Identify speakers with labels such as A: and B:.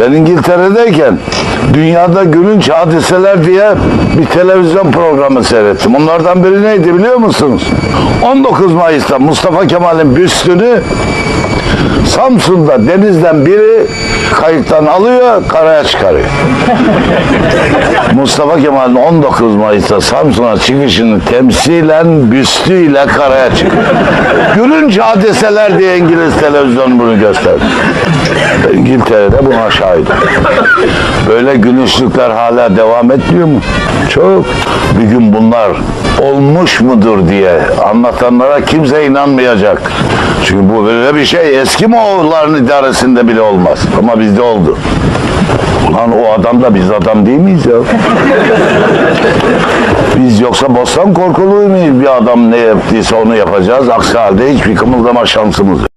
A: Ben İngiltere'deyken dünyada gülünç hadiseler diye bir televizyon programı seyrettim. Onlardan biri neydi biliyor musunuz? 19 Mayıs'ta Mustafa Kemal'in büstünü Samsun'da denizden biri kayıktan alıyor, karaya çıkarıyor. Mustafa Kemal'in 19 Mayıs'ta Samsun'a çıkışını temsilen büstüyle karaya çıkıyor. Gülünç hadiseler diye İngiliz televizyonu bunu gösterdi. İngiltere'de buna şahidim. Böyle gülünçlükler hala devam etmiyor mu? Çok. Bir gün bunlar olmuş mudur diye anlatanlara kimse inanmayacak. Çünkü bu böyle bir şey eski Moğolların idaresinde bile olmaz. Ama bizde oldu. Ulan o adam da biz adam değil miyiz ya? Biz yoksa bostan korkulu muyuz? Bir adam ne yaptıysa onu yapacağız. Aksi halde hiçbir kımıldama şansımız yok.